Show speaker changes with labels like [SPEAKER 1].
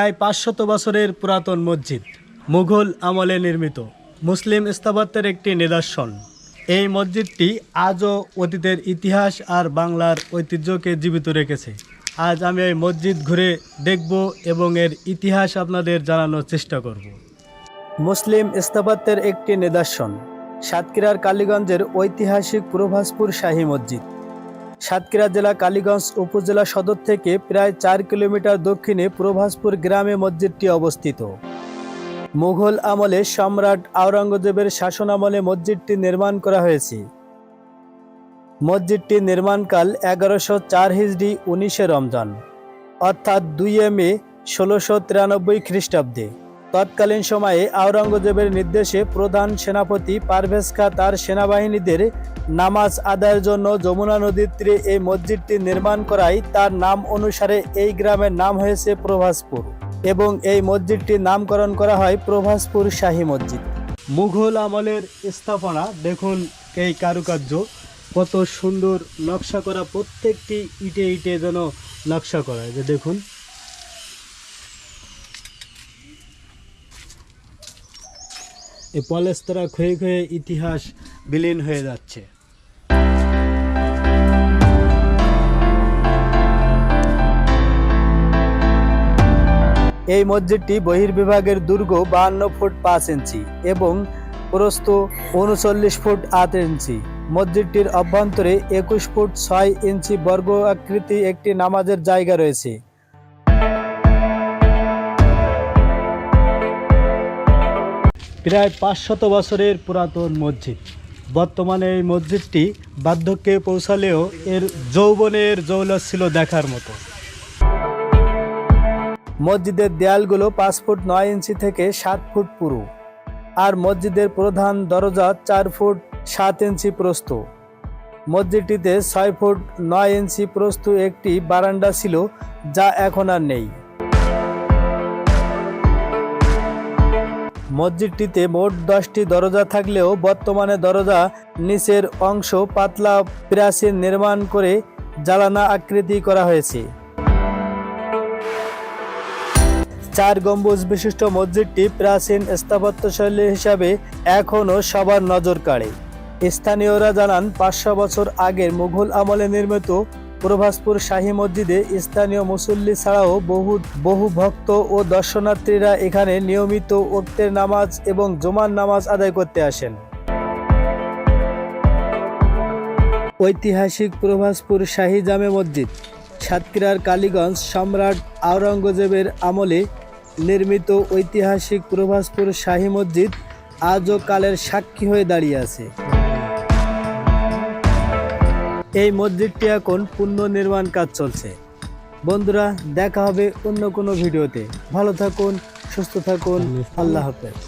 [SPEAKER 1] প্রায় পাঁচশত বছরের পুরাতন মসজিদ, মুঘল আমলে নির্মিত, মুসলিম স্থাপত্যের একটি নিদর্শন। এই মসজিদটি আজও অতীতের ইতিহাস আর বাংলার ঐতিহ্যকে জীবিত রেখেছে। আজ আমি এই মসজিদ ঘুরে দেখব এবং এর ইতিহাস আপনাদের জানানোর চেষ্টা করব। মুসলিম স্থাপত্যের একটি নিদর্শন, সাতক্ষীরার কালীগঞ্জের ঐতিহাসিক প্রভাসপুর শাহী মসজিদ। সাতক্ষীরা জেলা কালীগঞ্জ উপজেলা সদর থেকে প্রায় চার কিলোমিটার দক্ষিণে প্রভাসপুর গ্রামে মসজিদটি অবস্থিত। মুঘল আমলে সম্রাট আওরঙ্গজেবের শাসন আমলে মসজিদটি নির্মাণ করা হয়েছে। মসজিদটির নির্মাণকাল এগারোশো চার হিজড়ি উনিশে রমজান, অর্থাৎ দুই মে ষোলোশো তিরানব্বই খ্রিস্টাব্দে। তৎকালীন সময়ে আওরঙ্গজেবের নির্দেশে প্রধান সেনাপতি পারভেজ খা তার সেনাবাহিনীদের নামাজ আদায়ের জন্য যমুনা নদীর তীরে এই মসজিদটি নির্মাণ করায় তার নাম অনুসারে এই গ্রামের নাম হয়েছে প্রভাসপুর এবং এই মসজিদটির নামকরণ করা হয় প্রভাসপুর শাহী মসজিদ। মুঘল আমলের স্থাপনা, দেখুন এই কারুকার্য, কত সুন্দর নকশা করা, প্রত্যেকটি ইটে ইটে যেন নকশা করা যে দেখুন এই পলেস্তরা ক্ষয়ে ক্ষয়ে ইতিহাস বিলীন হয়ে যাচ্ছে। এই মসজিদটি বহির্বিভাগের দুর্গ বাহান্ন ফুট পাঁচ ইঞ্চি এবং প্রস্থ উনচল্লিশ ফুট আট ইঞ্চি। মসজিদটির অভ্যন্তরে একুশ ফুট ছয় ইঞ্চি বর্গ আকৃতি একটি নামাজের জায়গা রয়েছে। প্রায় পাঁচশত বছরের পুরাতন মসজিদ। বর্তমানে এই মসজিদটি বার্ধক্যে পৌঁছালেও এর যৌবনের জৌলস ছিল দেখার মতো। মসজিদের দেয়ালগুলো পাঁচ ফুট নয় ইঞ্চি থেকে সাত ফুট পুরু আর মসজিদের প্রধান দরজা চার ফুট সাত ইঞ্চি প্রস্থ। মসজিদটিতে ছয় ফুট নয় ইঞ্চি প্রস্থ একটি বারান্দা ছিল যা এখন আর নেই। মসজিদটিতে মোট দশটি দরজা থাকলেও বর্তমানে দরজা নিচের অংশ পাতলা প্রাচীর নির্মাণ করে জ্বালানা আকৃতি করা হয়েছে। চার গম্বুজ বিশিষ্ট মসজিদটি প্রাচীন স্থাপত্যশৈলী হিসাবে এখনও সবার নজর কাড়ে। স্থানীয়রা জানান, পাঁচশো বছর আগের মুঘল আমলে নির্মিত প্রভাসপুর শাহী মসজিদে স্থানীয় মুসল্লি ছাড়াও বহু বহু ভক্ত ও দর্শনার্থীরা এখানে নিয়মিত ওক্তের নামাজ এবং জুমার নামাজ আদায় করতে আসেন। ঐতিহাসিক প্রভাসপুর শাহী জামে মসজিদ, সাতক্ষীরার কালীগঞ্জ সম্রাট আওরঙ্গজেবের আমলে নির্মিত ঐতিহাসিক প্রভাসপুর শাহী মসজিদ আজও কালের সাক্ষী হয়ে দাঁড়িয়ে আছে। এই মসজিদটি এখন পুনর্নির্মাণ কাজ চলছে। বন্ধুরা দেখা হবে অন্য কোনো ভিডিওতে। ভালো থাকুন সুস্থ থাকুন। আল্লাহ হাফেজ।